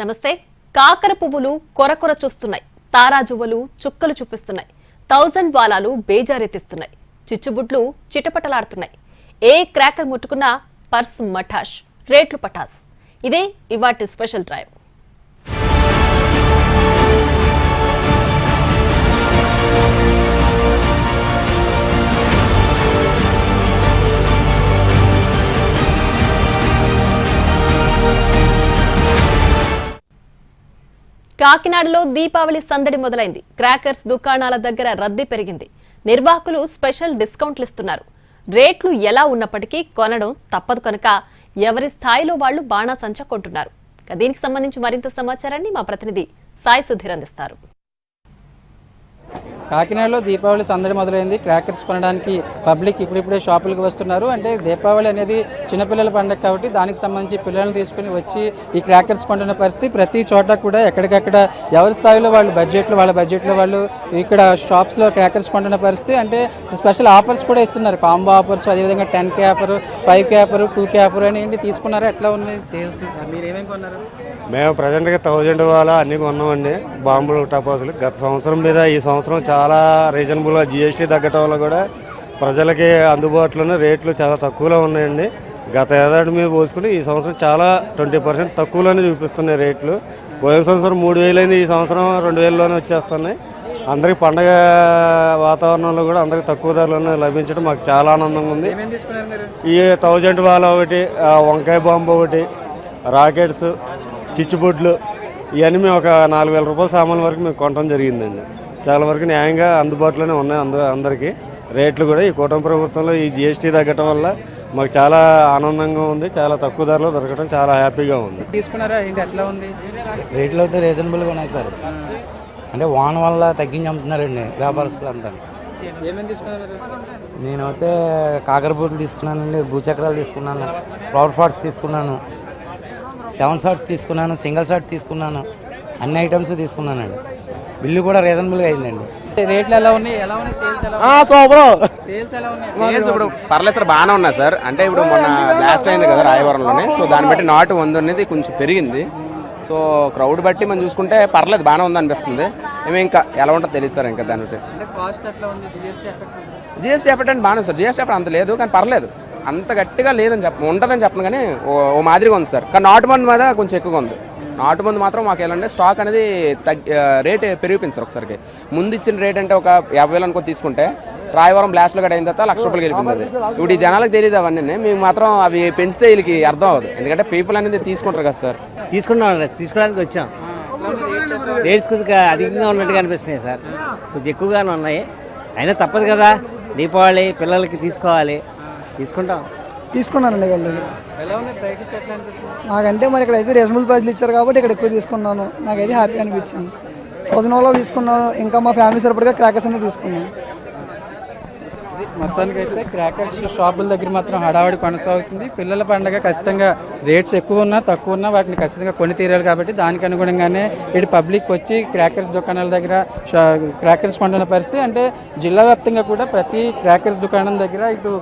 నమస్తే. కాకర పువ్వులు కొరకొర చూస్తున్నాయి. తారాజువ్వలు చుక్కలు చూపిస్తున్నాయి. థౌజండ్ వాలాలు బేజారెత్తిస్తున్నాయి. చిచ్చుబుడ్లు చిటపటలాడుతున్నాయి. ఏ క్రాకర్ ముట్టుకున్నా పర్స్ మఠాష్ రేట్లు పటాస్. ఇదే ఇవాటి స్పెషల్ డ్రైవ్. కాకినాడలో దీపావళి సందడి మొదలైంది. క్రాకర్స్ దుకాణాల దగ్గర రద్దీ పెరిగింది. నిర్వాహకులు స్పెషల్ డిస్కౌంట్లు ఇస్తున్నారు. రేట్లు ఎలా ఉన్నప్పటికీ కొనడం తప్పదు కనుక ఎవరి స్థాయిలో వాళ్ళు బాణాసంచా కొంటున్నారు. దీనికి సంబంధించి మరింత సమాచారాన్ని మా ప్రతినిధి సాయి సుధీర్ అందిస్తారు. కాకినాడలో దీపావళి సందడి మొదలైంది. క్రాకర్స్ కొనడానికి పబ్లిక్ ఇప్పుడిప్పుడే షాపులకు వస్తున్నారు. అంటే దీపావళి అనేది చిన్నపిల్లల పండుగ కాబట్టి దానికి సంబంధించి పిల్లల్ని తీసుకుని వచ్చి ఈ క్రాకర్స్ కొంటున్న పరిస్థితి ప్రతి చోట కూడా ఎక్కడికక్కడ ఎవరి స్థాయిలో వాళ్ళు బడ్జెట్లు వాళ్ళ బడ్జెట్లో వాళ్ళు ఇక్కడ షాప్స్లో క్రాకర్స్ కొంటున్న పరిస్థితి. అంటే స్పెషల్ ఆఫర్స్ కూడా ఇస్తున్నారు. కాంబో ఆఫర్స్ అదేవిధంగా ten K offer five K offer two K offer అని ఏంటి తీసుకున్నారా? ఎట్లా ఉన్నాయి సేల్స్? మీరు ఏమేమి కొన్నారు? మేము ప్రజెంట్గా థౌజండ్ వాళ్ళ అన్నీ కొన్నామండి. బాంబులు టపాసులు. గత సంవత్సరం మీద ఈ సంవత్సరం చాలా రీజనబుల్గా జిఎస్టీ తగ్గటం వల్ల కూడా ప్రజలకి అందుబాటులోనే రేట్లు చాలా తక్కువలో ఉన్నాయండి. గత ఏడాది మీద పోల్చుకుంటే ఈ సంవత్సరం చాలా ట్వంటీ పర్సెంట్ తక్కువలోనే చూపిస్తున్నాయి రేట్లు. పోయిన సంవత్సరం మూడు వేలైంది ఈ సంవత్సరం రెండు వేలలోనే వచ్చేస్తున్నాయి. అందరికి పండగ వాతావరణంలో కూడా అందరికి తక్కువ ధరలోనే లభించడం మాకు చాలా ఆనందంగా ఉంది. ఈ థౌజండ్ వాళ్ళ ఒకటి వంకాయ బాంబు ఒకటి రాకెట్స్ చిచ్చుబొడ్లు ఇవన్నీ మేము ఒక నాలుగు వేల రూపాయల సామాన్ల వరకు మేము కొనడం జరిగిందండి. చాలా వరకు న్యాయంగా అందుబాటులోనే ఉన్నాయి అంద అందరికీ. రేట్లు కూడా ఈ కూటమి ప్రభుత్వంలో ఈ జిఎస్టీ తగ్గటం వల్ల మాకు చాలా ఆనందంగా ఉంది చాలా తక్కువ ధరలో దొరకడం చాలా హ్యాపీగా ఉంది. తీసుకున్నారా? ఏంటి ఎట్లా ఉంది? రేట్లు అయితే రీజనబుల్గా ఉన్నాయి సార్. అంటే వాన వల్ల తగ్గించి అమ్ముతున్నారండి వ్యాపారస్తులు అంతా నేనైతే కాకరపూతలు తీసుకున్నానండి భూచక్రాలు తీసుకున్నాను ఫ్లవర్ ఫాట్స్ తీసుకున్నాను సెవెన్ షార్ట్స్ తీసుకున్నాను సింగిల్ షార్ట్ తీసుకున్నాను అన్ని ఐటమ్స్ తీసుకున్నానండి. బిల్లు కూడా రీజనబుల్గా అయిందండి. రేట్లు ఎలా ఉన్నాయి? ఎలా ఉన్నాయి? సేల్స్ ఎలా సేల్స్ ఎలా ఉన్నాయి? సేల్స్ ఇప్పుడు పర్లేదు సార్ బాగానే ఉన్నాయి సార్. అంటే ఇప్పుడు మొన్న బ్లాస్ట్ అయింది కదా రాయవరంలోనే. సో దాన్ని బట్టి నాటు వంద అనేది కొంచెం పెరిగింది. సో క్రౌడ్ బట్టి మనం చూసుకుంటే పర్లేదు బాగానే ఉంది అనిపిస్తుంది. ఏమి ఇంకా ఎలా ఉంటుందో తెలియదు సార్ ఇంకా దాని గురించి. అంటే కాస్ట్ ఎట్లా ఉంది? జిఎస్టీ ఎఫెక్ట్ జిఎస్టీ ఎఫెక్ట్ అంటే బాగానే ఉంది సార్. జిఎస్టీ ఎఫెక్ట్ అంత లేదు కానీ పర్లేదు. అంత గట్టిగా లేదని చెప్ప ఉంటుందని చెప్పను కానీ ఓ ఓ మాదిరిగా ఉంది సార్. కానీ నాటు మందు మీద కొంచెం ఎక్కువగా ఉంది. నాటు మందు మాత్రం మాకు ఏంటంటే స్టాక్ అనేది తగ్గి రేట్ పెరిగిపోయింది సార్ ఒకసారికి. ముందు ఇచ్చిన రేట్ అంటే ఒక యాభై వేలు అనుకో తీసుకుంటే రాయవరం బ్లాస్ట్లో గడ అయిన తర్వాత లక్ష రూపాయలు వెళ్ళిపోయింది ఇప్పుడు ఈ జనాలకు తెలియదు అవన్నీ మేము మాత్రం అవి పెంచితే వీళ్ళకి అర్థం అవ్వదు. ఎందుకంటే పీపుల్ అనేది తీసుకుంటారు కదా సార్. తీసుకున్నాం తీసుకోవడానికి వచ్చాం. రేట్స్ కొద్దిగా అధికంగా ఉన్నట్టుగా అనిపిస్తున్నాయి సార్. కొంచెం ఎక్కువగానే ఉన్నాయి. అయినా తప్పదు కదా దీపావళి పిల్లలకి తీసుకోవాలి. తీసుకుంటాం. తీసుకున్నానండి వాళ్ళ దగ్గర. నాకంటే మరి ఇక్కడ అయితే రీజనబుల్ ప్రైస్లు ఇచ్చారు కాబట్టి ఇక్కడ ఎక్కువ తీసుకున్నాను. నాకైతే హ్యాపీ అనిపించింది. థౌసండ్ వాళ్ళలో తీసుకున్నాను. ఇంకా మా ఫ్యామిలీ సరిపడగా క్రాకర్స్ అనేది తీసుకున్నాను. మొత్తానికి అయితే క్రాకర్స్ షాపుల దగ్గర మాత్రం హడావడి కొనసాగుతుంది. పిల్లల పండగ ఖచ్చితంగా రేట్స్ ఎక్కువ ఉన్నా తక్కువ ఉన్నా వాటిని ఖచ్చితంగా కొని తీరాలి కాబట్టి దానికి అనుగుణంగానే ఇటు పబ్లిక్ వచ్చి క్రాకర్స్ దుకాణాల దగ్గర క్రాకర్స్ కొంటున్న పరిస్థితి అంటే జిల్లా వ్యాప్తంగా కూడా ప్రతి క్రాకర్స్ దుకాణం దగ్గర ఇటు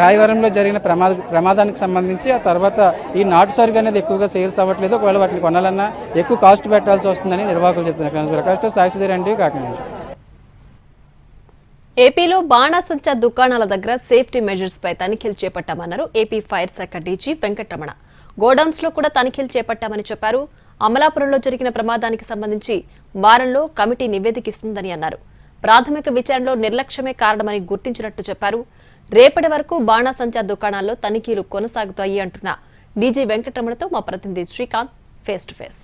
రాయవరంలో జరిగిన ప్రమాద ప్రమాదానికి సంబంధించి ఆ తర్వాత ఈ నాటు సరుకు అనేది ఎక్కువగా సేల్స్ అవ్వట్లేదు. ఒకవేళ వాటిని కొనాలన్నా ఎక్కువ కాస్ట్ పెట్టాల్సి వస్తుందని నిర్వాహకులు చెప్తున్నారు. ప్రకాష్ సాయి రండి కాకినాడ ఏపీలో బాణాసంచా దుకాణాల దగ్గర సేఫ్టీ మెజర్స్ పై తనిఖీలు చేపట్టామన్నారు ఏపీ ఫైర్ శాఖ డీజీ వెంకటరమణ. గోడౌన్స్లో కూడా తనిఖీలు చేపట్టామని చెప్పారు. అమలాపురంలో జరిగిన ప్రమాదానికి సంబంధించి వారంలో కమిటీ నివేదిక ఇస్తుందని అన్నారు. ప్రాథమిక విచారణలో నిర్లక్ష్యమే కారణమని గుర్తించినట్టు చెప్పారు. రేపటి వరకు బాణాసంచా దుకాణాల్లో తనిఖీలు కొనసాగుతాయి అంటున్న డీజీ వెంకటరమణతో మా ప్రతినిధి Srikanth face to face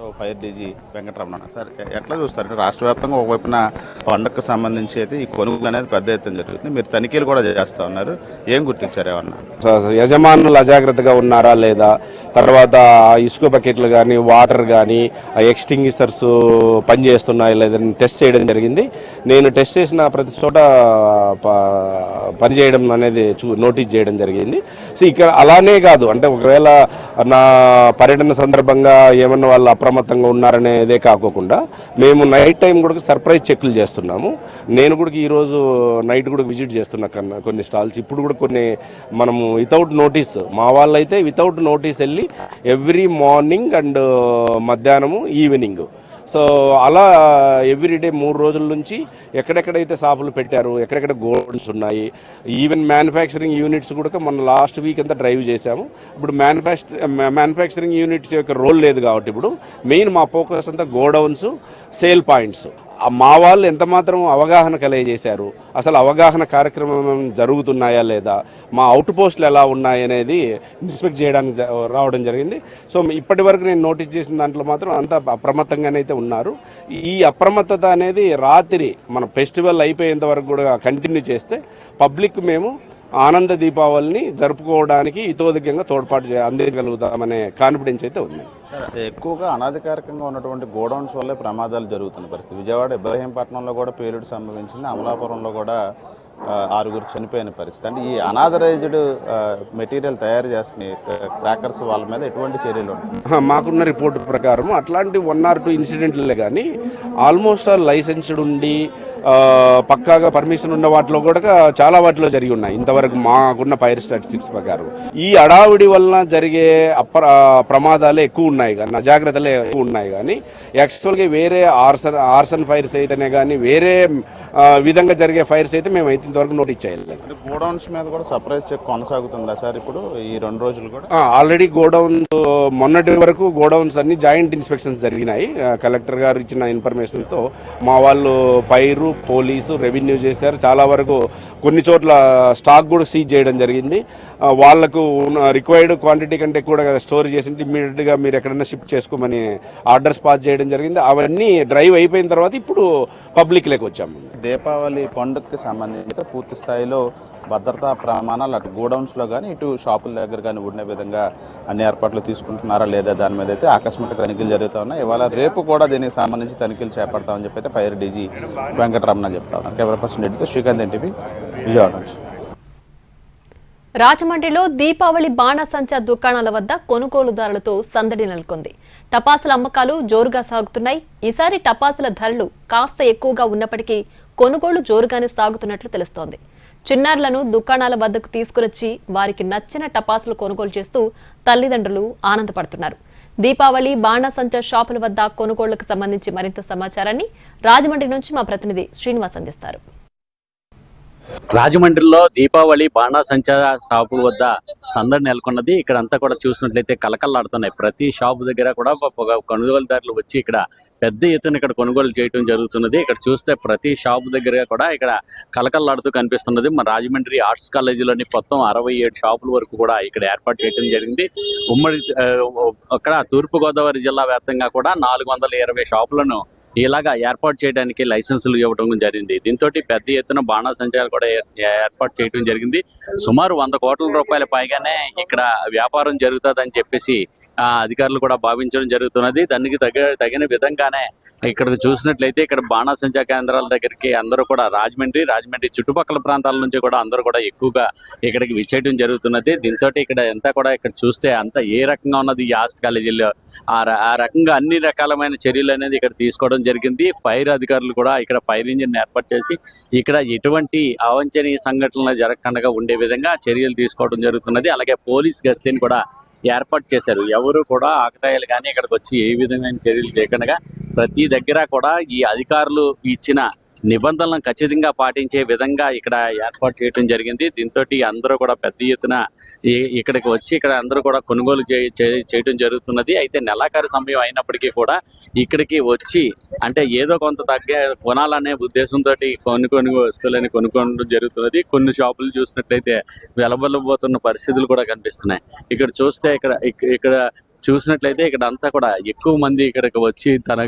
fire DG Venkataramana. Sir ఎట్లా చూస్తారు? అంటే రాష్ట్ర వ్యాప్తంగా ఒకవైపున పండుగకు సంబంధించి అయితే ఈ కొనుగోలు అనేది పెద్ద ఎత్తున జరుగుతుంది. మీరు తనిఖీలు కూడా చేస్తూ ఉన్నారు. ఏం గుర్తించారు ఏమన్నా? యజమానులు అజాగ్రత్తగా ఉన్నారా లేదా? తర్వాత ఇసుక బకెట్లు కానీ వాటర్ కానీ ఎక్స్టింగిషర్స్ పనిచేస్తున్నాయా లేదని టెస్ట్ చేయడం జరిగింది. నేను టెస్ట్ చేసిన ప్రతి చోట ప- పనిచేయడం అనేది చూ నోటీస్ చేయడం జరిగింది. సో ఇక్కడ అలానే కాదు. అంటే ఒకవేళ నా పర్యటన సందర్భంగా ఏమన్నా వాళ్ళు అప్రమత్తంగా ఉన్నారనేదే కాకోకుండా మేము నైట్ టైం కూడా సర్ప్రైజ్ చెక్లు చేస్తున్నాము. నేను కూడా ఈరోజు నైట్ కూడా విజిట్ చేస్తున్నా కన్నా కొన్ని స్టాల్స్ ఇప్పుడు కూడా కొన్ని మనము వితౌట్ నోటీస్ మా వాళ్ళైతే వితౌట్ నోటీస్ వెళ్ళి ఎవ్రీ మార్నింగ్ అండ్ మధ్యాహ్నము ఈవినింగ్ సో అలా ఎవ్రీడే మూడు రోజుల నుంచి ఎక్కడెక్కడైతే షాపులు పెట్టారు ఎక్కడెక్కడ గోల్డ్స్ ఉన్నాయి ఈవెన్ మ్యానుఫ్యాక్చరింగ్ యూనిట్స్ కూడా మనం లాస్ట్ వీక్ అంతా డ్రైవ్ చేశాము. ఇప్పుడు మ్యానుఫ్యాక్చర్ మ్యానుఫ్యాక్చరింగ్ యూనిట్స్ యొక్క రోల్ లేదు కాబట్టి ఇప్పుడు మెయిన్ మా ఫోకస్ అంతా గోడౌన్స్ సేల్ పాయింట్స్ మా వాళ్ళు ఎంత మాత్రం అవగాహన కలియజేశారు అసలు అవగాహన కార్యక్రమం జరుగుతున్నాయా లేదా? మా అవుట్ పోస్టులు ఎలా ఉన్నాయనేది ఇన్స్పెక్ట్ చేయడానికి జ- రావడం జరిగింది. సో ఇప్పటి వరకు నేను నోటీస్ చేసిన దాంట్లో మాత్రం అంత అప్రమత్తంగానైతే ఉన్నారు. ఈ అప్రమత్తత అనేది రాత్రి మన ఫెస్టివల్ అయిపోయేంత వరకు కూడా కంటిన్యూ చేస్తే పబ్లిక్ మేము ఆనంద దీపావళిని జరుపుకోవడానికి ఇతోధికంగా తోడ్పాటు అందించగలుగుతామనే కాన్ఫిడెన్స్ అయితే ఉంది. ఎక్కువగా అనధికారికంగా ఉన్నటువంటి గోడౌన్స్ వల్లే ప్రమాదాలు జరుగుతున్న పరిస్థితి. విజయవాడ ఇబ్రహీంపట్నంలో కూడా పేలుడు సంభవించింది. అమలాపురంలో కూడా ఆరుగురు చనిపోయిన పరిస్థితి. అంటే ఈ అనాథరైజ్డ్ మెటీరియల్ తయారు చేస్తున్న క్రాకర్స్ వాళ్ళ మీద ఎటువంటి చర్యలు ఉంటాయి మాకున్న రిపోర్ట్ ప్రకారం అట్లాంటి వన్ ఆర్ టూ ఇన్సిడెంట్లే కానీ ఆల్మోస్ట్ ఆల్ లైసెన్స్డ్ ఉండి పక్కాగా పర్మిషన్ ఉన్న వాటిలో కూడా చాలా వాటిలో జరిగి ఉన్నాయి. ఇంతవరకు మాకున్న ఫైర్ స్టాటిస్టిక్స్ ప్రకారం. ఈ అడావిడి వలన జరిగే అప్ర ప్రమాదాలే ఎక్కువ ఉన్నాయి కానీ అజాగ్రత్తలే ఎక్కువ ఉన్నాయి కానీ యాక్చువల్గా వేరే ఆర్సన్ ఆర్సన్ ఫైర్స్ అయితేనే కానీ వేరే విధంగా జరిగే ఫైర్స్ అయితే మేము అయితే ఇంతవరకు నోటీస్ అంటే గోడౌన్స్ మీద కూడా సర్ప్రైజ్ చెక్ కొనసాగుతుందా సార్ ఇప్పుడు ఈ రెండు రోజులు కూడా? ఆల్రెడీ గోడౌన్స్ మొన్నటి వరకు గోడౌన్స్ అన్ని జాయింట్ ఇన్స్పెక్షన్స్ జరిగినాయి. కలెక్టర్ గారు ఇచ్చిన ఇన్ఫర్మేషన్తో మా వాళ్ళు పైరు పోలీసు రెవెన్యూ చేశారు. చాలా వరకు కొన్ని చోట్ల స్టాక్ కూడా సీజ్ చేయడం జరిగింది. ఆ, వాళ్ళకు రిక్వైర్డ్ క్వాంటిటీ కంటే కూడా స్టోర్ చేసి ఇమ్మీడియట్గా మీరు ఎక్కడైనా షిఫ్ట్ చేసుకోమని ఆర్డర్స్ పాస్ చేయడం జరిగింది. అవన్నీ డ్రైవ్ అయిపోయిన తర్వాత ఇప్పుడు పబ్లిక్లోకి వచ్చాము. దీపావళి పండుగకి సంబంధించి పూర్తి స్థాయిలో భద్రతా ప్రమాణాలు అటు గోడౌన్స్లో కానీ ఇటు షాపుల దగ్గర కానీ ఉండే విధంగా అన్ని ఏర్పాట్లు తీసుకుంటున్నారా లేదా దాని మీద అయితే ఆకస్మిక తనిఖీలు జరుగుతూ ఉన్నాయి. ఇవాళ రేపు కూడా దీనికి సంబంధించి తనిఖీలు చేపడతామని చెప్పి అయితే ఫైర్ డీజీ వెంకటరమణ చెప్తా ఉన్నారు. కెమెరా పర్సన్ ఎడితే శ్రీకాంత్ ఎన్టీపీ విజయవాడ నుంచి. రాజమండ్రిలో దీపావళి బాణసంచా దుకాణాల వద్ద కొనుగోలుదారులతో సందడి నెలకొంది. టపాసుల అమ్మకాలు జోరుగా సాగుతున్నాయి. ఈసారి టపాసుల ధరలు కాస్త ఎక్కువగా ఉన్నప్పటికీ కొనుగోలు జోరుగానే సాగుతున్నట్లు తెలుస్తోంది. చిన్నారులను దుకాణాల వద్దకు తీసుకురొచ్చి వారికి నచ్చిన టపాసులు కొనుగోలు చేస్తూ తల్లిదండ్రులు ఆనందపడుతున్నారు. దీపావళి బాణసంచా షాపుల వద్ద కొనుగోళ్ళకు సంబంధించి మరింత సమాచారాన్ని రాజమండ్రి నుంచి మా ప్రతినిధి శ్రీనివాస్ అందిస్తారు. రాజమండ్రిలో దీపావళి బాణాసంచా షాపు వద్ద సందడి నెలకొన్నది. ఇక్కడ అంతా కూడా చూసినట్లయితే కలకల్లాడుతున్నాయి ప్రతి షాపు దగ్గర కూడా కొనుగోలుదారులు వచ్చి ఇక్కడ పెద్ద ఎత్తున ఇక్కడ కొనుగోలు చేయడం జరుగుతున్నది. ఇక్కడ చూస్తే ప్రతి షాపు దగ్గర కూడా ఇక్కడ కలకల్లాడుతూ కనిపిస్తున్నది. మన రాజమండ్రి ఆర్ట్స్ కాలేజీలోని మొత్తం అరవై ఏడు షాపుల వరకు కూడా ఇక్కడ ఏర్పాటు చేయడం జరిగింది. ఉమ్మడి అక్కడ తూర్పుగోదావరి జిల్లా వ్యాప్తంగా కూడా నాలుగు వందల ఇరవై షాపులను ఇలాగా ఏర్పాటు చేయడానికి లైసెన్సులు ఇవ్వడం జరిగింది. దీంతో పెద్ద ఎత్తున బాణాసంచాలు కూడా ఏర్పాటు చేయడం జరిగింది. సుమారు వంద కోట్ల రూపాయల పైగానే ఇక్కడ వ్యాపారం జరుగుతుందని చెప్పేసి ఆ, అధికారులు కూడా భావించడం జరుగుతున్నది. దానికి తగ్గ తగిన విధంగానే ఇక్కడ చూసినట్లయితే ఇక్కడ బాణాసంచా కేంద్రాల దగ్గరికి అందరూ కూడా రాజమండ్రి రాజమండ్రి చుట్టుపక్కల ప్రాంతాల నుంచి కూడా అందరూ కూడా ఎక్కువగా ఇక్కడికి విచ్చేయడం జరుగుతున్నది. దీంతో ఇక్కడ ఎంత కూడా ఇక్కడ చూస్తే అంత ఏ రకంగా ఉన్నది ఈ ఆర్ట్స్ కాలేజీలో ఆ ఆ రకంగా అన్ని రకాలమైన చర్యలు అనేది ఇక్కడ తీసుకోవడం జరిగింది. ఫైర్ అధికారులు కూడా ఇక్కడ ఫైర్ ఇంజిన్ ఏర్పాటు చేసి ఇక్కడ ఎటువంటి అవాంఛనీయ సంఘటనలు జరగకుండా ఉండే విధంగా చర్యలు తీసుకోవడం జరుగుతున్నది. అలాగే పోలీస్ గస్తీని కూడా ఏర్పాటు చేశారు. ఎవరు కూడా ఆకతాయిలు కానీ ఇక్కడికి వచ్చి ఏ విధమైన చర్యలు చేయకుండా ప్రతి దగ్గర కూడా ఈ అధికారులు ఇచ్చిన నిబంధనలను ఖచ్చితంగా పాటించే విధంగా ఇక్కడ ఏర్పాటు చేయడం జరిగింది. దీంతో అందరూ కూడా పెద్ద ఎత్తున ఇక్కడికి వచ్చి ఇక్కడ అందరూ కూడా కొనుగోలు చేయడం జరుగుతున్నది. అయితే నెలాఖరు సమయం అయినప్పటికీ కూడా ఇక్కడికి వచ్చి అంటే ఏదో కొంత తగ్గే కొనాలనే ఉద్దేశంతో కొన్ని కొన్ని వస్తువులని కొనుక్కోవడం జరుగుతున్నది. కొన్ని షాపులు చూసినట్లయితే వెలబలబోతున్న పరిస్థితులు కూడా కనిపిస్తున్నాయి. ఇక్కడ చూస్తే ఇక్కడ ఇక్కడ చూసినట్లయితే ఇక్కడ అంతా కూడా ఎక్కువ మంది ఇక్కడికి వచ్చి తన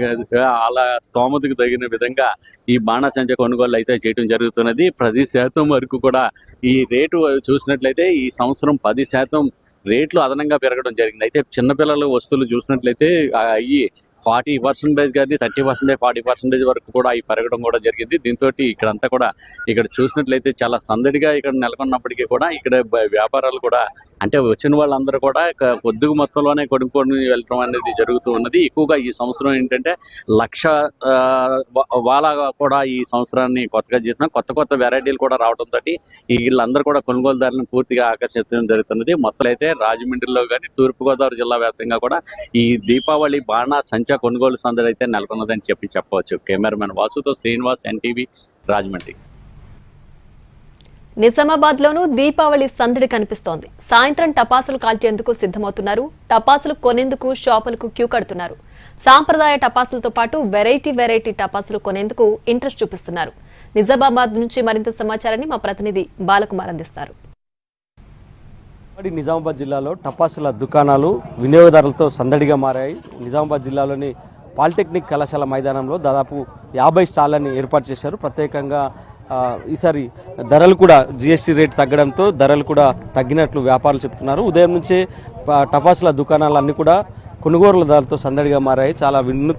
అలా స్తోమతకు తగిన విధంగా ఈ బాణసంచ కొనుగోలు అయితే చేయడం జరుగుతున్నది. పది శాతం వరకు కూడా ఈ రేటు చూసినట్లయితే ఈ సంవత్సరం పది శాతం రేట్లు అదనంగా పెరగడం జరిగింది. అయితే చిన్నపిల్లల వస్తువులు చూసినట్లయితే అవి ఫార్టీ పర్సెంటేజ్ కానీ థర్టీ పర్సెంటేజ్ ఫార్టీ పర్సెంటేజ్ వరకు కూడా ఈ పెరగడం కూడా జరిగింది. దీంతో ఇక్కడంతా కూడా ఇక్కడ చూసినట్లయితే చాలా సందడిగా ఇక్కడ నెలకొన్నప్పటికీ కూడా ఇక్కడ వ్యాపారాలు కూడా అంటే వచ్చిన వాళ్ళందరూ కూడా ఇక కొద్దిగా మొత్తంలోనే కొనుక్కొని వెళ్ళడం అనేది జరుగుతూ ఉన్నది. ఎక్కువగా ఈ సంవత్సరం ఏంటంటే లక్ష ఆ, వాళ్ళ కూడా ఈ సంవత్సరాన్ని కొత్తగా చేసిన. కొత్త కొత్త వెరైటీలు కూడా రావడంతో వీళ్ళందరూ కూడా కొనుగోలుదారులను పూర్తిగా ఆకర్షించడం జరుగుతున్నది. మొత్తం అయితే రాజమండ్రిలో కానీ తూర్పుగోదావరి జిల్లా వ్యాప్తంగా కూడా ఈ దీపావళి బాణా సంచ కొనుగోలు సందడి అయితే నెలకొన్నదని చెప్పి చెప్పవచ్చు. కెమెరామెన్ వాసుతో శ్రీనివాస్ ఎన్టీవీ రాజమండ్రి. నిజామాబాద్ లోనూ దీపావళి సందడి కనిపిస్తోంది. సాయంత్రం టపాసులు కాల్చేందుకు సిద్ధమవుతున్నారు. టపాసులు కొనేందుకు షాపులకు క్యూ కడుతున్నారు. సాంప్రదాయ టపాసులతో పాటు వెరైటీ వెరైటీ టపాసులు కొనేందుకు ఇంట్రెస్ట్ చూపిస్తున్నారు. నిజామాబాద్ నుంచి మరింత సమాచారాన్ని మా ప్రతినిధి బాలకుమార్ అందిస్తారు. నిజామాబాద్ జిల్లాలో టపాసుల దుకాణాలు వినియోగదారులతో సందడిగా మారాయి. నిజామాబాద్ జిల్లాలోని పాలిటెక్నిక్ కళాశాల మైదానంలో దాదాపు యాభై స్టాళ్ళని ఏర్పాటు చేశారు. ప్రత్యేకంగా ఈసారి ధరలు కూడా జిఎస్టీ రేట్ తగ్గడంతో ధరలు కూడా తగ్గినట్లు వ్యాపారులు చెప్తున్నారు ఉదయం నుంచే టపాసుల దుకాణాలు అన్నీ కూడా ధరలతో సందడిగా మారాయి. చాలా వినూ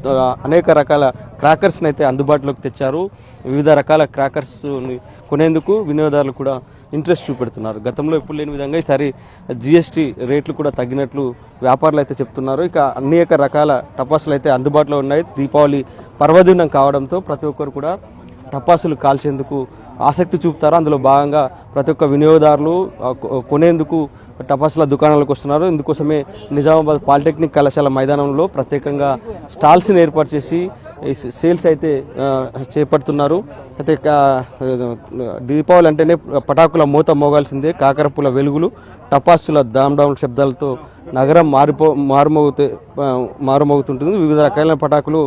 అనేక రకాల క్రాకర్స్ని అయితే అందుబాటులోకి తెచ్చారు. వివిధ రకాల క్రాకర్స్ని కొనేందుకు వినియోగదారులు కూడా ఇంట్రెస్ట్ చూపెడుతున్నారు. గతంలో ఎప్పుడు లేని విధంగా ఈసారి జిఎస్టీ రేట్లు కూడా తగ్గినట్లు వ్యాపారులు అయితే చెప్తున్నారు. ఇక అనేక రకాల టపాసులు అయితే అందుబాటులో ఉన్నాయి. దీపావళి పర్వదినం కావడంతో ప్రతి ఒక్కరు కూడా టపాసులు కాల్చేందుకు ఆసక్తి చూపుతారు. అందులో భాగంగా ప్రతి ఒక్క వినియోగదారులు కొనేందుకు టపాసుల దుకాణాలకు వస్తున్నారు. ఇందుకోసమే నిజామాబాద్ పాలిటెక్నిక్ కళాశాల మైదానంలో ప్రత్యేకంగా స్టాల్స్ని ఏర్పాటు చేసి సేల్స్ అయితే చేపడుతున్నారు. అయితే కా- దీపావళి అంటేనే పటాకుల మూత మోగాల్సిందే కాకరపుల వెలుగులు టపాసుల దామ్ శబ్దాలతో నగరం మారిపో మారుమోగుతే మారుమోగుతుంటుంది వివిధ రకాలైన పటాకులు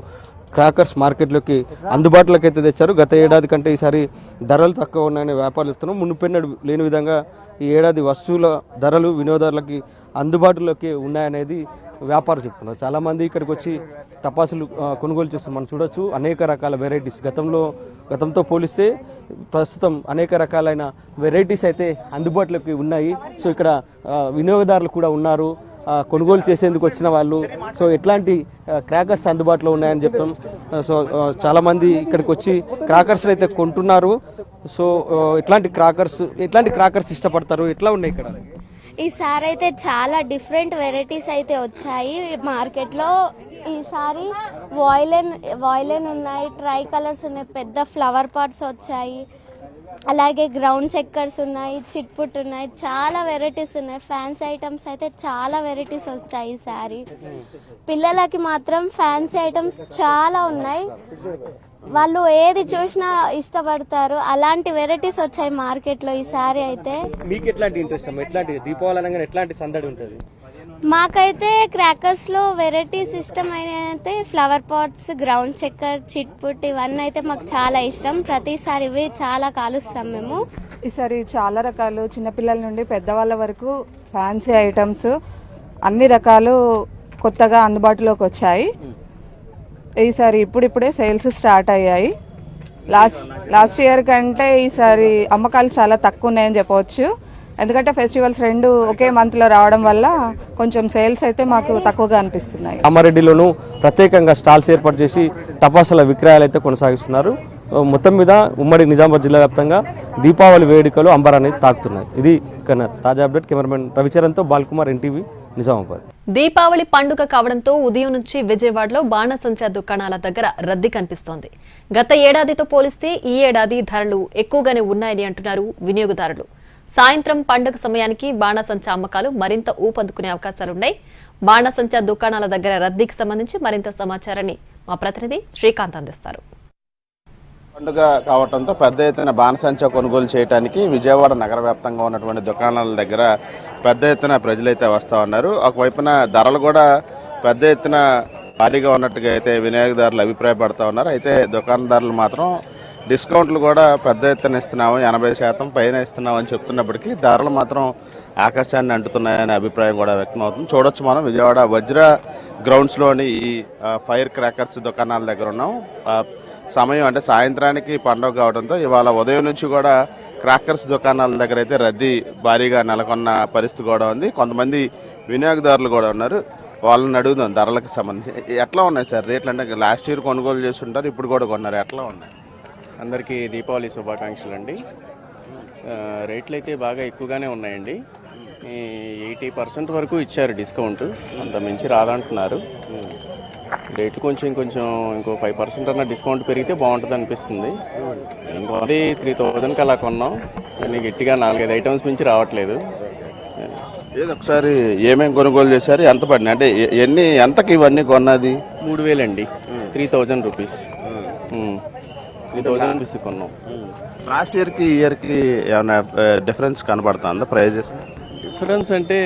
క్రాకర్స్ మార్కెట్లోకి అందుబాటులోకి అయితే తెచ్చారు. గత ఏడాది కంటే ఈసారి ధరలు తక్కువ ఉన్నాయని వ్యాపారులు చెప్తున్నాం మునుపెన్నడు లేని విధంగా ఈ ఏడాది వస్తువుల ధరలు వినియోగదారులకి అందుబాటులోకి ఉన్నాయనేది వ్యాపారం చెప్తున్నారు. చాలామంది ఇక్కడికి వచ్చి టపాసులు కొనుగోలు చేస్తున్నారు మనం చూడొచ్చు. అనేక రకాల వెరైటీస్ గతంలో గతంతో పోలిస్తే ప్రస్తుతం అనేక రకాలైన వెరైటీస్ అయితే అందుబాటులోకి ఉన్నాయి. సో ఇక్కడ వినియోగదారులు కూడా ఉన్నారు. కొనుగోలు చేసేందుకు వచ్చిన వాళ్ళు. సో ఎట్లాంటి క్రాకర్స్ అందుబాటులో ఉన్నాయని చెప్తాం. సో చాలామంది ఇక్కడికి వచ్చి క్రాకర్స్ అయితే కొంటున్నారు. సో ఎట్లాంటి క్రాకర్స్ ఎట్లాంటి క్రాకర్స్ ఇష్టపడతారు? ఎట్లా ఉన్నాయి ఇక్కడ? ఈసారి అయితే చాలా డిఫరెంట్ వెరైటీస్ అయితే వచ్చాయి. మార్కెట్లో ఈసారి వాయిలెన్ వాయిలెన్ ఉన్నాయి ట్రై కలర్స్ ఉన్నాయి పెద్ద ఫ్లవర్ పాట్స్ వచ్చాయి. అలాగే గ్రౌండ్ చెక్కర్స్ ఉన్నాయి చిట్పుట్ ఉన్నాయి చాలా వెరైటీస్ ఉన్నాయి. ఫ్యాన్సీ ఐటమ్స్ అయితే చాలా వెరైటీస్ వచ్చాయి ఈసారి పిల్లలకి మాత్రం ఫ్యాన్సీ ఐటమ్స్ చాలా ఉన్నాయి. వాళ్ళు ఏది చూసినా ఇష్టపడతారు. అలాంటి వెరైటీస్ వచ్చాయి మార్కెట్లో ఈసారి అయితే. మీకు ఎట్లాంటి ఇంట్రెస్ట్ ఎట్లాంటి దీపావళి అనగానే ఎట్లాంటి సందడి ఉంటుంది? మాకైతే క్రాకర్స్లో వెరైటీస్ ఇష్టమైన అయితే ఫ్లవర్ పాట్స్ గ్రౌండ్ చెక్కర్ చిట్ పుట్ ఇవన్నీ అయితే మాకు చాలా ఇష్టం. ప్రతిసారి ఇవి చాలా కాలుస్తాం మేము. ఈసారి చాలా రకాలు చిన్నపిల్లల నుండి పెద్దవాళ్ళ వరకు ఫ్యాన్సీ ఐటమ్స్ అన్ని రకాలు కొత్తగా అందుబాటులోకి వచ్చాయి. ఈసారి ఇప్పుడిప్పుడే సేల్స్ స్టార్ట్ అయ్యాయి. లాస్ట్ లాస్ట్ ఇయర్ కంటే ఈసారి అమ్మకాలు చాలా తక్కువ ఉన్నాయని చెప్పవచ్చు. ఎందుకంటే ఫెస్టివల్స్ రెండు ఒకే మంత్లో రావడం వల్ల కొంచెం సేల్స్ అయితే మాకు తక్కువగా అనిపిస్తున్నాయి. కామారెడ్డిలోను ప్రత్యేకంగా స్టాల్స్ ఏర్పాటు చేసి టపాసుల విక్రయాలు అయితే కొనసాగిస్తున్నారు. మొత్తం మీద ఉమ్మడి నిజామాబాద్ జిల్లా వ్యాప్తంగా దీపావళి వేడుకలు అంబరాన్ని తాకుతున్నాయి. ఇది కన్నా తాజా అప్డేట్. కెమెరామెన్ రవిచరణ్తో బాల్కుమార్ ఎన్టీవీ నిజామాబాద్. దీపావళి పండుగ కావడంతో ఉదయం నుంచి విజయవాడలో బాణసంచా దుకాణాల దగ్గర రద్దీ కనిపిస్తోంది. గత ఏడాదితో పోలిస్తే ఈ ఏడాది ధరలు ఎక్కువగానే ఉన్నాయని అంటున్నారు వినియోగదారులు. సాయంత్రం పండుగ సమయానికి బాణసంచ అమ్మకాలు మరింత ఊపందుకునే అవకాశాలున్నాయి. బాణసంచా దుకాణాల దగ్గర రద్దీకి సంబంధించి మరింత సమాచారాన్ని మా ప్రతినిధి శ్రీకాంత్ అందిస్తారు. పండుగ కావడంతో పెద్ద ఎత్తున బాణసంచా కొనుగోలు చేయడానికి విజయవాడ నగర వ్యాప్తంగా ఉన్నటువంటి దుకాణాల దగ్గర పెద్ద ఎత్తున ప్రజలైతే వస్తూ ఉన్నారు. ఒకవైపున ధరలు కూడా పెద్ద ఎత్తున భారీగా ఉన్నట్టుగా అయితే వినియోగదారులు అభిప్రాయపడుతూ ఉన్నారు. అయితే దుకాణదారులు మాత్రం డిస్కౌంట్లు కూడా పెద్ద ఎత్తున ఇస్తున్నాము ఎనభై శాతం పైన ఇస్తున్నామని చెప్తున్నప్పటికీ ధరలు మాత్రం ఆకాశాన్ని అంటుతున్నాయనే అభిప్రాయం కూడా వ్యక్తమవుతుంది. చూడొచ్చు మనం విజయవాడ వజ్ర గ్రౌండ్స్లోని ఈ ఫైర్ క్రాకర్స్ దుకాణాల దగ్గర ఉన్నాం. సమయం అంటే సాయంత్రానికి పండుగ కావడంతో ఇవాళ ఉదయం నుంచి కూడా క్రాకర్స్ దుకాణాల దగ్గర అయితే రద్దీ భారీగా నెలకొన్న పరిస్థితి కూడా ఉంది. కొంతమంది వినియోగదారులు కూడా ఉన్నారు. వాళ్ళని అడుగుదాం ధరలకు సంబంధించి. ఎట్లా ఉన్నాయి సార్ రేట్లు? అంటే లాస్ట్ ఇయర్ కొనుగోలు చేస్తుంటారు ఇప్పుడు కూడా కొన్నారు. ఎట్లా ఉన్నాయి? అందరికీ దీపావళి శుభాకాంక్షలు అండి. రేట్లు అయితే బాగా ఎక్కువగానే ఉన్నాయండి. ఎయిటీ పర్సెంట్ వరకు ఇచ్చారు డిస్కౌంట్. అంత మించి రాదంటున్నారు. రేట్లు కొంచెం ఇంకొంచెం ఇంకో ఫైవ్ పర్సెంట్ అన్న డిస్కౌంట్ పెరిగితే బాగుంటుంది అనిపిస్తుంది. ఇంకోది త్రీ థౌజండ్కి అలా కొన్నాం. కానీ గట్టిగా నాలుగైదు ఐటమ్స్ మించి రావట్లేదు. ఏది ఒకసారి ఏమేమి కొనుగోలు చేశారు? ఎంత పడినాయి? అంటే ఎన్ని ఎంతకి ఇవన్నీ కొన్నది? మూడు వేలండి. Three thousand rupees. Three thousand rupees కొన్నాం లాస్ట్ ఇయర్కి ఇయర్కి ఏమైనా డిఫరెన్స్ కనబడుతుందా ప్రైజెస్ డిఫరెన్స్ అంటే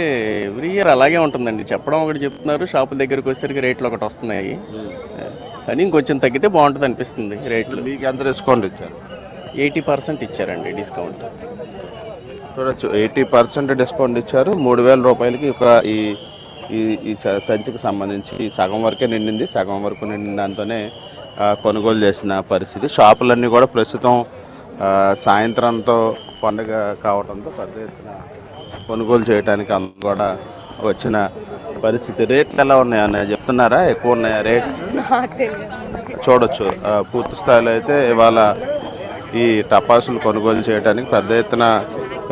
ఎవ్రీ ఇయర్ అలాగే ఉంటుందండి. చెప్పడం ఒకటి చెప్తున్నారు షాపుల దగ్గరికి వచ్చేసరికి రేట్లు ఒకటి వస్తున్నాయి. కానీ ఇంకొంచెం తగ్గితే బాగుంటుంది అనిపిస్తుంది రేట్లు. మీకు ఎంత డిస్కౌంట్ ఇచ్చారు? ఎయిటీ పర్సెంట్ ఇచ్చారండి డిస్కౌంట్ చూడొచ్చు. ఎయిటీ పర్సెంట్ డిస్కౌంట్ ఇచ్చారు. మూడు వేల రూపాయలకి ఒక ఈ ఈ సంచికి సంబంధించి సగం వరకే నిండింది. సగం వరకు నిండిన దాంతోనే కొనుగోలు చేసిన పరిస్థితి. షాపులన్నీ కూడా ప్రస్తుతం సాయంత్రంతో పండుగ కావడంతో పెద్ద ఎత్తున కొనుగోలు చేయడానికి అందరూ కూడా వచ్చిన పరిస్థితి. రేట్లు ఎలా ఉన్నాయని చెప్తున్నారా? ఎక్కువ ఉన్నాయా రేట్స్ చూడొచ్చు. పూర్తి స్థాయిలో అయితే ఇవాళ ఈ టపాసులు కొనుగోలు చేయడానికి పెద్ద ఎత్తున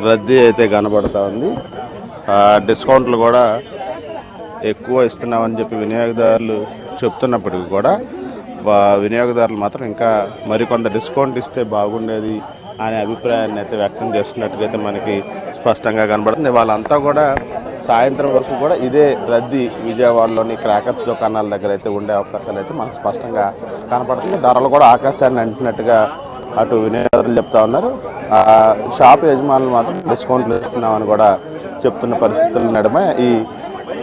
రద్దీ అయితే కనబడతా ఉంది. డిస్కౌంట్లు కూడా ఎక్కువ ఇస్తున్నామని చెప్పి వినియోగదారులు చెప్తున్నప్పటికీ కూడా వినియోగదారులు మాత్రం ఇంకా మరికొంత డిస్కౌంట్ ఇస్తే బాగుండేది అనే అభిప్రాయాన్ని అయితే వ్యక్తం చేస్తున్నట్టుగా అయితే మనకి స్పష్టంగా కనబడుతుంది. వాళ్ళంతా కూడా సాయంత్రం వరకు కూడా ఇదే రద్దీ విజయవాడలోని క్రాకర్స్ దుకాణాల దగ్గర అయితే ఉండే అవకాశాలు అయితే మనకు స్పష్టంగా కనపడుతుంది. ధరలు కూడా ఆకాశాన్ని అంటినట్టుగా అటు వినియోగదారులు చెప్తా ఉన్నారు. షాప్ యజమానులు మాత్రం డిస్కౌంట్లు ఇస్తున్నామని కూడా చెప్తున్న పరిస్థితుల నడుమ ఈ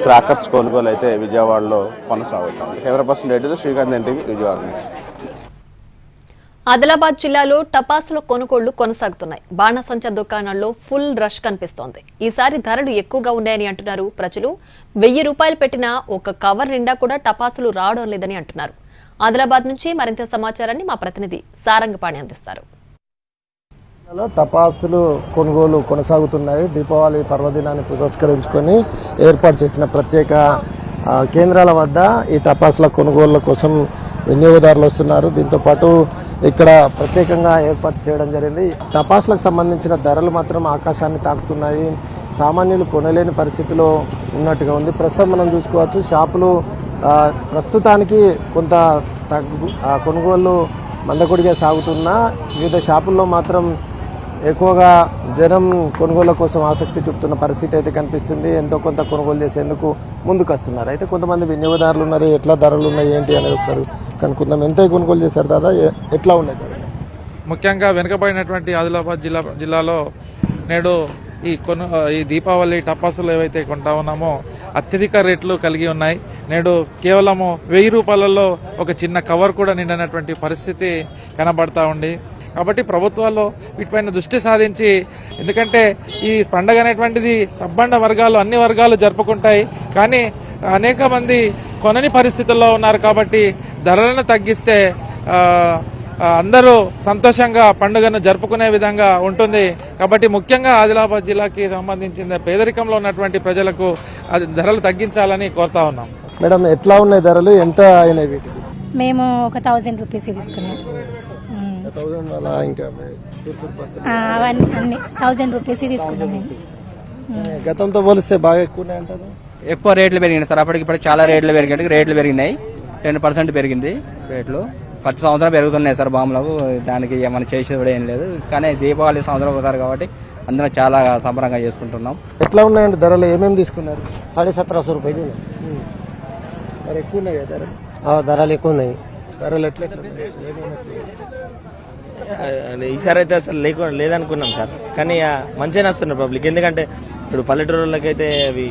క్రాకర్స్ కొనుగోలు అయితే విజయవాడలో కొనసాగుతాం. కెమెరా పర్సన్ రెడ్డితో శ్రీకాంత్ ఎన్టీవీ విజయవాడ నుంచి. ఆదిలాబాద్ జిల్లాలో టపాసుల కొనుగోళ్ళు కొనసాగుతున్నాయి. బాణసంచా దుకాణాల్లో ఫుల్ రష్ కనిపిస్తోంది. ఈసారి ధరలు ఎక్కువగా ఉన్నాయని అంటున్నారు ప్రజలు. వెయ్యి రూపాయలు పెట్టిన ఒక కవర్ నిండా కూడా టపాసులు రావడం లేదని అంటున్నారు. ఆదిలాబాద్ నుంచి మరింత సమాచారాన్ని మా ప్రతినిధి సారంగపాణి అందిస్తారు. టపాసులు కొనుగోలు కొనసాగుతున్నాయి. దీపావళి పర్వదినాన్ని పురస్కరించుకొని ఏర్పాటు చేసిన ప్రత్యేక కేంద్రాల వద్ద ఈ టపాసుల కొనుగోళ్ళ కోసం వినియోగదారులు వస్తున్నారు. దీంతో పాటు ఇక్కడ ప్రత్యేకంగా ఏర్పాటు చేయడం జరిగింది. టపాసులకు సంబంధించిన ధరలు మాత్రం ఆకాశాన్ని తాకుతున్నాయి. సామాన్యులు కొనలేని పరిస్థితిలో ఉన్నట్టుగా ఉంది. ప్రస్తుతం మనం చూసుకోవచ్చు షాపులు ప్రస్తుతానికి కొంత తగ్గు కొనుగోళ్ళు మందకొడిగా సాగుతున్నా. వివిధ షాపుల్లో మాత్రం ఎక్కువగా జనం కొనుగోళ్ళ కోసం ఆసక్తి చూపుతున్న పరిస్థితి అయితే కనిపిస్తుంది. ఎంతో కొంత కొనుగోలు చేసేందుకు ముందుకు వస్తున్నారు అయితే కొంతమంది వినియోగదారులు ఉన్నారు. ఎట్లా ధరలు ఉన్నాయి ఏంటి అనేది ఒకసారి కనుక్కుందాం. ఎంత కొనుగోలు చేశారు దాదా? ఎట్లా ఉన్నాయి ముఖ్యంగా వెనుకబడినటువంటి ఆదిలాబాద్ జిల్లా జిల్లాలో నేడు ఈ కొను ఈ దీపావళి టపాసులు ఏవైతే కొంటా ఉన్నామో అత్యధిక రేట్లు కలిగి ఉన్నాయి. నేడు కేవలము వెయ్యి రూపాయలలో ఒక చిన్న కవర్ కూడా నిండినటువంటి పరిస్థితి కనబడతా ఉంది. కాబట్టి ప్రభుత్వాలు వీటిపైన దృష్టి సాధించి ఎందుకంటే ఈ పండగ అనేటువంటిది సబ్బండ వర్గాలు అన్ని వర్గాలు జరుపుకుంటాయి. కానీ అనేక మంది కొనని పరిస్థితుల్లో ఉన్నారు కాబట్టి ధరలను తగ్గిస్తే అందరూ సంతోషంగా పండుగను జరుపుకునే విధంగా ఉంటుంది. కాబట్టి ముఖ్యంగా ఆదిలాబాద్ జిల్లాకి సంబంధించిన పేదరికంలో ఉన్నటువంటి ప్రజలకు అది ధరలు తగ్గించాలని కోరుతా ఉన్నాం. మేడం ఎట్లా ఉన్నాయి ధరలు? ఎంత అయినాయి మేము ఒక థౌజండ్ రూపీస్ తీసుకున్నాం. థౌసండ్ అలా ఇంకా ఆ, అవన్నీ అన్ని థౌజండ్ రూపీస్ తీసుకున్నాం మేము. గతంతో పోలిస్తే బాగా ఎక్కువ అంటారు? ఎక్కువ రేట్లు పెరిగినాయి సార్. అప్పటికి ఇప్పుడు చాలా రేట్లు పెరిగాయి రేట్లు పెరిగినాయి. టెన్ పర్సెంట్ పెరిగింది రేట్లు. ప్రతి సంవత్సరం పెరుగుతున్నాయి సార్ బాంబులకు దానికి మనం చేసేది కూడా ఏం లేదు. కానీ దీపావళి సంవత్సరం ఒకసారి కాబట్టి అందరం చాలా సంబరంగా చేసుకుంటున్నాం. ఎట్లా ఉన్నాయండి ధరలు? ఏమేమి తీసుకున్నారు? సాడే సత్తరా సో రూపాయలు మరి ఎక్కువ ఉన్నాయి ధరలు? ధరలు ఎక్కువ ఉన్నాయి. ధరలు ఎట్లా ఈసారి అయితే అసలు లేకు లేదనుకున్నాం సార్. కానీ మంచిగానే వస్తున్నారు పబ్లిక్. ఎందుకంటే ఇప్పుడు పల్లెటూరులకైతే అవి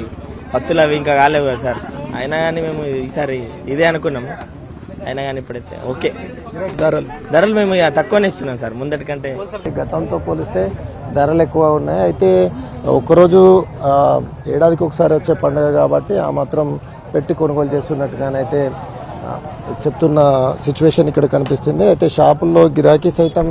పత్తులు అవి ఇంకా కాలేవు కదా సార్. అయినా కానీ మేము ఈసారి ఇదే అనుకున్నాం. అయినా కానీ ఇప్పుడైతే ఓకే. ధరలు. ధరలు మేము ఇక తక్కువనే ఇస్తున్నాం సార్. ముందటి కంటే. గతంతో పోలిస్తే ధరలు ఎక్కువ ఉన్నాయి. అయితే ఒక్కరోజు ఆ, ఏడాదికి ఒకసారి వచ్చే పండుగ కాబట్టి ఆ మాత్రం పెట్టి కొనుగోలు చేస్తున్నట్టుగానైతే చెప్తున్న సిచ్యువేషన్ ఇక్కడ కనిపిస్తుంది. అయితే షాపుల్లో గిరాకీ సైతం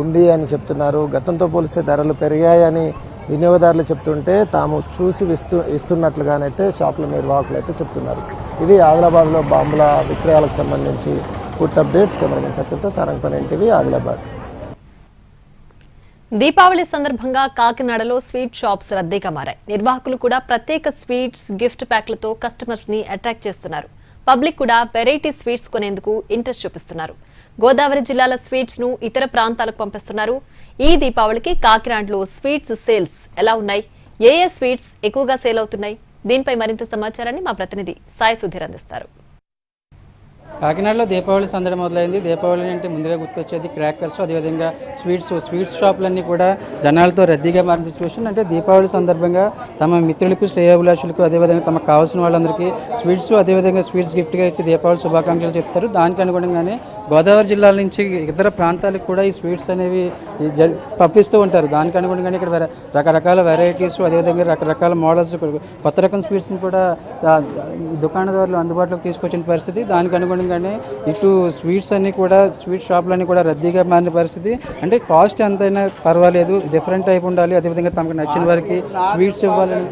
ఉంది అని చెప్తున్నారు. గతంతో పోలిస్తే ధరలు పెరిగాయని వినియోగదారులు చెప్తుంటే తాము చూసి ఇస్తూ ఇస్తున్నట్లుగానైతే షాపుల నిర్వాహకులు అయితే చెప్తున్నారు. ఇది ఆదిలాబాద్లో బాంబుల విక్రయాలకు సంబంధించి పూర్తి అప్డేట్స్. కెమెరామెన్ సత్యంతో సారంగపల్లి ఎన్టీవీ ఆదిలాబాద్. దీపావళి సందర్భంగా కాకినాడలో స్వీట్ షాప్స్ రద్దీగా మారాయి. నిర్వాహకులు కూడా ప్రత్యేక స్వీట్స్ గిఫ్ట్ ప్యాక్లతో కస్టమర్స్ని అట్రాక్ట్ చేస్తున్నారు. పబ్లిక్ కూడా వెరైటీ స్వీట్స్ కొనేందుకు ఇంట్రెస్ట్ చూపిస్తున్నారు. గోదావరి జిల్లాల స్వీట్స్ను ఇతర ప్రాంతాలకు పంపిస్తున్నారు. ఈ దీపావళికి కాకినాడలో స్వీట్స్ సేల్స్ ఎలా ఉన్నాయి? ఏ ఏ స్వీట్స్ ఎక్కువగా సేల్ అవుతున్నాయి? దీనిపై మరింత సమాచారాన్ని మా ప్రతినిధి సాయి సుధీర్ అందిస్తారు. కాకినాడలో దీపావళి సందడి మొదలైంది. దీపావళి అంటే ముందుగా గుర్తొచ్చేది క్రాకర్స్ అదేవిధంగా స్వీట్స్ స్వీట్స్ షాపులన్నీ కూడా జనాలతో రద్దీగా మారిన సిచ్యువేషన్ అంటే దీపావళి సందర్భంగా తమ మిత్రులకు శ్రేయాభిలాషులకు అదేవిధంగా తమకు కావాల్సిన వాళ్ళందరికీ స్వీట్స్ అదేవిధంగా స్వీట్స్ గిఫ్ట్గా ఇచ్చి దీపావళి శుభాకాంక్షలు చెప్తారు. దానికి అనుగుణంగానే గోదావరి జిల్లాల నుంచి ఇతర ప్రాంతాలకు కూడా ఈ స్వీట్స్ అనేవి జ- పంపిస్తూ ఉంటారు. దానికి అనుగుణంగానే ఇక్కడ రకరకాల వెరైటీస్ అదేవిధంగా రకరకాల మోడల్స్ కొత్త రకం స్వీట్స్ని కూడా దుకాణదారులు అందుబాటులోకి తీసుకొచ్చిన పరిస్థితి. దానికి అనుగుణంగా అనుగుణంగానే ఇటు స్వీట్స్ అన్ని కూడా స్వీట్ షాపులన్నీ కూడా రద్దీగా మారిన పరిస్థితి. అంటే కాస్ట్ ఎంతైనా పర్వాలేదు డిఫరెంట్ టైప్ ఉండాలి. అదేవిధంగా తమకు నచ్చిన వారికి స్వీట్స్ ఇవ్వాలని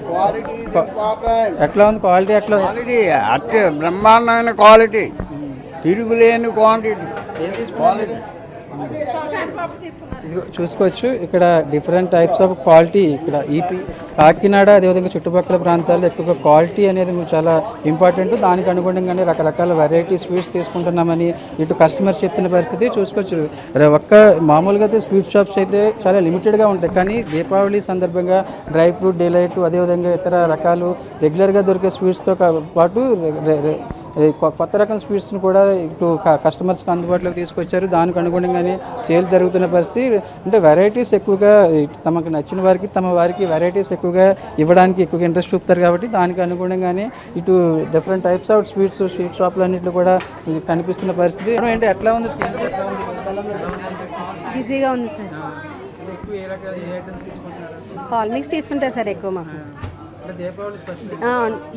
ఎట్లా ఉంది? క్వాలిటీ ఎట్లా ఉంది? క్వాలిటీ అట్టి బ్రహ్మాండమైన క్వాలిటీ తిరుగులేని క్వాంటిటీ క్వాలిటీ చూసుకోవచ్చు. ఇక్కడ డిఫరెంట్ టైప్స్ ఆఫ్ క్వాలిటీ ఇక్కడ. ఈపీ కాకినాడ అదేవిధంగా చుట్టుపక్కల ప్రాంతాల్లో ఎక్కువగా క్వాలిటీ అనేది చాలా ఇంపార్టెంట్ దానికి అనుగుణంగానే రకరకాల వెరైటీ స్వీట్స్ తీసుకుంటున్నామని ఇటు కస్టమర్స్ చెప్తున్న పరిస్థితి చూసుకోవచ్చు. ఒక్క మామూలుగా అయితే స్వీట్ షాప్స్ అయితే చాలా లిమిటెడ్గా ఉంటాయి. కానీ దీపావళి సందర్భంగా డ్రై ఫ్రూట్ డిలైట్ అదేవిధంగా ఇతర రకాలు రెగ్యులర్గా దొరికే స్వీట్స్తో పాటు కొత్త రకం స్వీట్స్ని కూడా ఇటు కస్టమర్స్కి అందుబాటులోకి తీసుకొచ్చారు. దానికి అనుగుణంగానే సేల్ జరుగుతున్న పరిస్థితి. అంటే వెరైటీస్ ఎక్కువగా తమకు నచ్చిన వారికి తమ వారికి వెరైటీస్ ఎక్కువగా ఇవ్వడానికి ఎక్కువగా ఇంట్రెస్ట్ చూపుతారు కాబట్టి దానికి అనుగుణంగానే ఇటు different types of sweets sweet షాప్లు అన్నింటిలో కూడా కనిపిస్తున్న పరిస్థితి. ఏంటి ఎట్లా ఉంది? బిజీగా ఉంది సార్. ఎక్కువ ఏ రకాల ఏ ఐటమ్స్ తీసుకుంటున్నారు? ఆల్ మిక్స్ తీసుకుంటారు సార్ ఎక్కువ మాకు.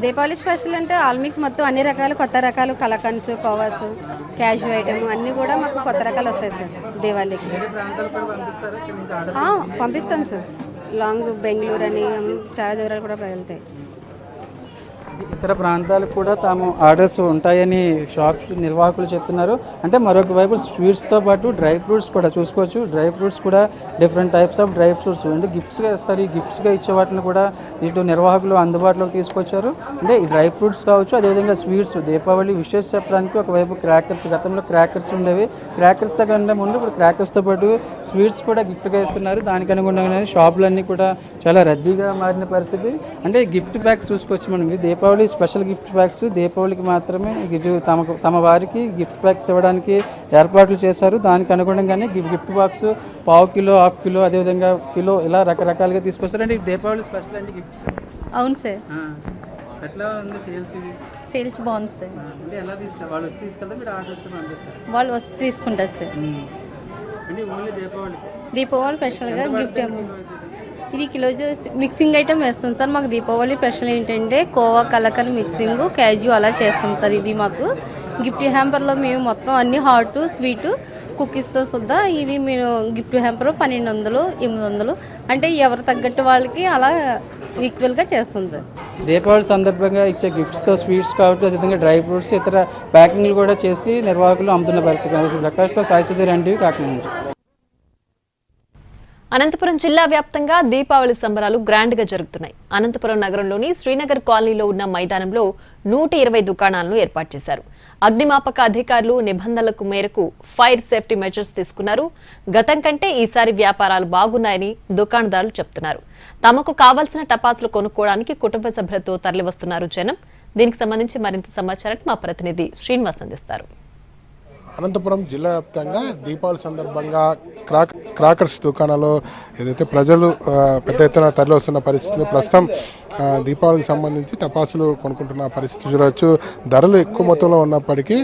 దీపావళి స్పెషల్ అంటే ఆల్ మిక్స్ మొత్తం అన్ని రకాలు కొత్త రకాలు కలకన్స్ కోవాస్ క్యాషు ఐటమ్ అన్నీ కూడా మాకు కొత్త రకాలు వస్తాయి సార్ దీవాళికి. పంపిస్తాను సార్. లాంగ్ బెంగళూరు అని చాలా దూరాలు కూడా వెళ్తాయి. ఇతర ప్రాంతాలకు కూడా తాము ఆర్డర్స్ ఉంటాయని షాప్ నిర్వాహకులు చెప్తున్నారు. అంటే మరొక వైపు స్వీట్స్తో పాటు డ్రై ఫ్రూట్స్ కూడా చూసుకోవచ్చు. డ్రై ఫ్రూట్స్ కూడా different types of dry fruits. అంటే గిఫ్ట్స్గా ఇస్తారు. ఈ గిఫ్ట్స్గా ఇచ్చే వాటిని కూడా ఇటు నిర్వాహకులు అందుబాటులోకి తీసుకొచ్చారు. అంటే ఈ డ్రై ఫ్రూట్స్ కావచ్చు అదేవిధంగా స్వీట్స్ దీపావళి విషెస్ చెప్పడానికి ఒకవైపు క్రాకర్స్ గతంలో క్రాకర్స్ ఉండేవి. క్రాకర్స్ కంటే ముందు ఇప్పుడు క్రాకర్స్తో పాటు స్వీట్స్ కూడా గిఫ్ట్గా ఇస్తున్నారు. దానికి అనుగుణంగానే షాపులన్నీ కూడా చాలా రద్దీగా మారిన పరిస్థితి. అంటే గిఫ్ట్ బ్యాగ్స్ చూసుకోవచ్చు మనం. దీపావళి స్పెషల్ గిఫ్ట్ ప్యాక్స్ దీపావళికి మాత్రమే తమకు తమ వారికి గిఫ్ట్ ప్యాక్స్ ఇవ్వడానికి ఏర్పాట్లు చేశారు. దానికి అనుగుణంగానే గిఫ్ట్ బాక్స్ పావు కిలో హాఫ్ కిలో అదేవిధంగా కిలో ఇలా రకరకాలుగా తీసుకొస్తారు. అంటే దీపావళి స్పెషల్ అంటే గిఫ్ట్? అవును సార్. ఎట్లా ఉంది సేల్స్ బాగుంది సార్. ఎలా వాళ్ళు వచ్చి తీసుకెళ్తారు మీరు ఆర్డర్ ఇస్తే పంపిస్తారు వాళ్ళు వచ్చి తీసుకుంటారు సార్. అంటే ఓన్లీ దీపావళి? దీపావళి స్పెషల్గా గిఫ్ట్ ఇది కిలో మిక్సింగ్ ఐటమ్ వేస్తాం సార్. మాకు దీపావళి స్పెషల్ ఏంటంటే కోవా కలకన్ మిక్సింగ్ క్యాజు అలా చేస్తాం సార్ ఇది మాకు. గిఫ్ట్ హ్యాంపర్లో మేము మొత్తం అన్ని హాట్ స్వీటు కుకీస్తో సుద్దా ఇవి మేము గిఫ్ట్ హ్యాంపర్ పన్నెండు వందలు ఎనిమిది వందలు. అంటే ఎవరు తగ్గట్టు వాళ్ళకి అలా ఈక్వల్గా చేస్తుంది సార్. దీపావళి సందర్భంగా ఇచ్చే గిఫ్ట్స్తో స్వీట్స్ కాబట్టి అదేవిధంగా డ్రై ఫ్రూట్స్ ఇతర ప్యాకింగ్లు కూడా చేసి నిర్వాహకులు అమ్ముతున్న పరిస్థితి ప్రకాష్లో సాయి సుధీర్ అంటివి అనంతపురం జిల్లా వ్యాప్తంగా దీపావళి సంబరాలు గ్రాండ్గా జరుగుతున్నాయి. అనంతపురం నగరంలోని శ్రీనగర్ కాలనీలో ఉన్న మైదానంలో నూట ఇరవై దుకాణాలను ఏర్పాటు చేశారు. అగ్నిమాపక అధికారులు నిబంధనలకు మేరకు ఫైర్ సేఫ్టీ మెజర్స్ తీసుకున్నారు. గతం కంటే ఈసారి వ్యాపారాలు బాగున్నాయని దుకాణదారులు చెప్తున్నారు. తమకు కావాల్సిన టపాసులు కొనుక్కోవడానికి కుటుంబ సభ్యులతో తరలివస్తున్నారు జనం. దీనికి సంబంధించి మరింత సమాచారాన్ని మా ప్రతినిధి శ్రీనివాస్ అందిస్తారు. అనంతపురం జిల్లా వ్యాప్తంగా దీపావళి సందర్భంగా క్రాక్ క్రాకర్స్ దుకాణాలు ఏదైతే ప్రజలు పెద్ద ఎత్తున తరలి వస్తున్న పరిస్థితి ప్రస్తుతం దీపావళికి సంబంధించి టపాసులు కొనుక్కుంటున్న పరిస్థితి చూడవచ్చు. ధరలు ఎక్కువ మొత్తంలో ఉన్నప్పటికీ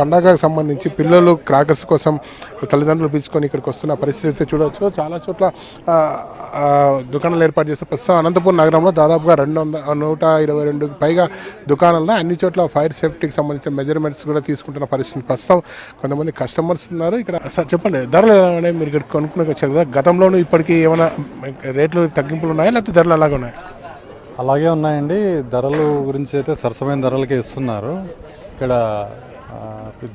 పండగకు సంబంధించి పిల్లలు క్రాకర్స్ కోసం తల్లిదండ్రులు పిలుచుకొని ఇక్కడికి వస్తున్న పరిస్థితి అయితే చూడవచ్చు. చాలా చోట్ల దుకాణాలు ఏర్పాటు చేస్తే ప్రస్తుతం అనంతపురం నగరంలో దాదాపుగా రెండు వందల నూట ఇరవై రెండు పైగా దుకాణాల్లో అన్ని చోట్ల ఫైర్ సేఫ్టీకి సంబంధించిన మెజర్మెంట్స్ కూడా తీసుకుంటున్న పరిస్థితి ప్రస్తుతం కొంతమంది కస్టమర్స్ ఉన్నారు. ఇక్కడ సార్ చెప్పండి ధరలు ఎలా ఉన్నాయి మీరు ఇక్కడ కొనుక్కునే వచ్చారు కదా. గతంలోనూ ఇప్పటికీ ఏమైనా రేట్లు తగ్గింపులు ఉన్నాయా? లేకపోతే ధరలు అలాగే ఉన్నాయి? అలాగే ఉన్నాయండి. ధరలు గురించి అయితే సరసమైన ధరలకే ఇస్తున్నారు. ఇక్కడ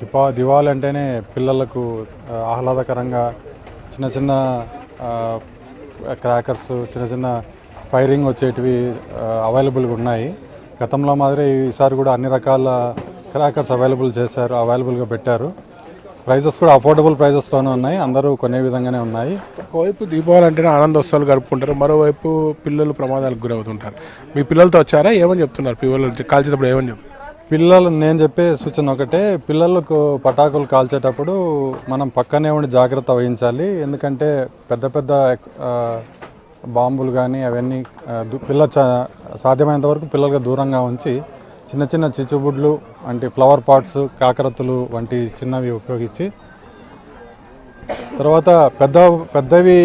దిపా దీపా దివాళి అంటేనే పిల్లలకు ఆహ్లాదకరంగా చిన్న చిన్న క్రాకర్స్ చిన్న చిన్న ఫైరింగ్ వచ్చేటివి అవైలబుల్గా ఉన్నాయి. గతంలో మాదిరి ఈసారి కూడా అన్ని రకాల క్రాకర్స్ అవైలబుల్ చేశారు అవైలబుల్గా పెట్టారు. ప్రైజెస్ కూడా అఫోర్డబుల్ ప్రైజెస్లోనే ఉన్నాయి. అందరూ కొనే విధంగానే ఉన్నాయి. ఒకవైపు దీపావళి అంటేనే ఆనందోత్సవాలు గడుపుకుంటారు. మరోవైపు పిల్లలు ప్రమాదాలకు గురవుతుంటారు. మీ పిల్లలతో వచ్చారా? ఏమని చెప్తున్నారు? పిల్లలు కాల్చేటప్పుడు ఏమని చెప్తున్నారు పిల్లలు నేను చెప్పే సూచన ఒకటే పిల్లలకు పటాకులు కాల్చేటప్పుడు మనం పక్కనే ఉండి జాగ్రత్త వహించాలి. ఎందుకంటే పెద్ద పెద్ద బాంబులు కానీ అవన్నీ పిల్ల సాధ్యమైనంత వరకు పిల్లలకు దూరంగా ఉంచి చిన్న చిన్న చిచ్చుబుడ్లు వంటి ఫ్లవర్ పాట్స్ కాకరత్తులు వంటి చిన్నవి ఉపయోగించి తర్వాత పెద్ద పెద్దవి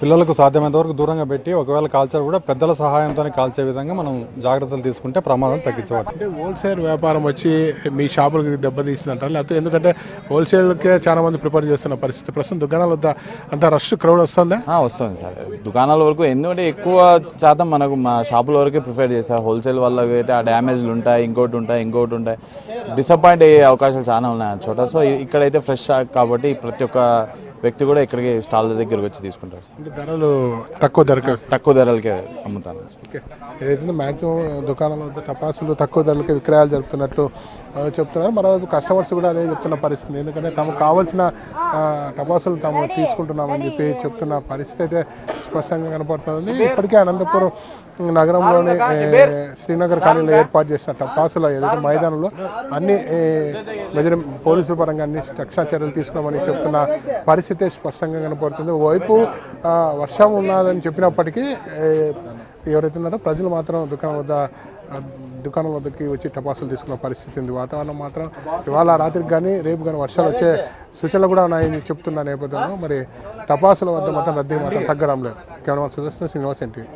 పిల్లలకు సాధ్యమైనంత వరకు దూరంగా పెట్టి ఒకవేళ కాల్చారు కూడా పెద్దల సహాయంతో కాల్చే విధంగా మనం జాగ్రత్తలు తీసుకుంటే ప్రమాదం తగ్గించవచ్చు. అంటే హోల్సేల్ వ్యాపారం వచ్చి మీ షాపులకి దెబ్బతీసిందంటారు? లేకపోతే ఎందుకంటే హోల్సేల్కే చాలా మంది ప్రిపేర్ చేస్తున్న పరిస్థితి. ప్రస్తుతం దుకాణాల వద్ద? అంత రష్ క్రౌడ్ వస్తుందా? వస్తుంది సార్. దుకాణాల వరకు ఎందుకంటే ఎక్కువ శాతం మనకు మా షాపుల వరకే ప్రిఫర్ చేస్తారు హోల్సేల్ వాళ్ళకి అయితే ఆ డ్యామేజ్లు ఉంటాయి ఇంకోటి ఉంటాయి ఇంకోటి ఉంటాయి. డిసప్పాయింట్ అయ్యే అవకాశాలు చాలా ఉన్నాయి చోట. సో ఇక్కడైతే ఫ్రెష్ కాబట్టి ప్రతి ఒక్క వ్యక్తి కూడా ఇక్కడికి స్టాల్ దగ్గరికి వచ్చి తీసుకుంటారు సార్. అంటే ధరలు తక్కువ ధరకు. తక్కువ ధరలకే అమ్ముతాను సార్. ఏదైతే మాక్సిమం దుకాణాల టపాసులు తక్కువ ధరలకి విక్రయాలు జరుపుతున్నట్లు ఆ, చెప్తున్నారు. మరోవైపు కస్టమర్స్ కూడా అదే చెప్తున్న పరిస్థితి. ఎందుకంటే తమకు కావాల్సిన ఆ, టపాసులు తాము తీసుకుంటున్నామని చెప్పి చెప్తున్న పరిస్థితి అయితే స్పష్టంగా కనపడుతుంది ఇప్పటికే అనంతపురం నగరంలోని ఏ, శ్రీనగర్ కాలనీలో ఏర్పాటు చేసిన టపాసుల ఏదైతే మైదానంలో అన్ని ఏ, మెజర్ పోలీసుల పరంగా అన్ని రక్షణ చర్యలు తీసుకున్నామని చెప్తున్న పరిస్థితి స్పష్టంగా కనపడుతుంది. ఓవైపు వర్షం ఉన్నదని చెప్పినప్పటికీ ఎవరైతే ఉన్నారో ప్రజలు మాత్రం దుకాణం వద్ద దుకాణం వద్దకి వచ్చి టపాసులు తీసుకున్న పరిస్థితి ఉంది. వాతావరణం మాత్రం ఇవాళ రాత్రికి కానీ రేపు కానీ వర్షాలు వచ్చే సూచనలు కూడా ఉన్నాయని చెప్తున్న నేపథ్యంలో మరి టపాసుల వద్ద మాత్రం రద్దీ మాత్రం తగ్గడం లేదు. కేవలం సుదర్శన శ్రీనివాస్ ఎన్టీవీ.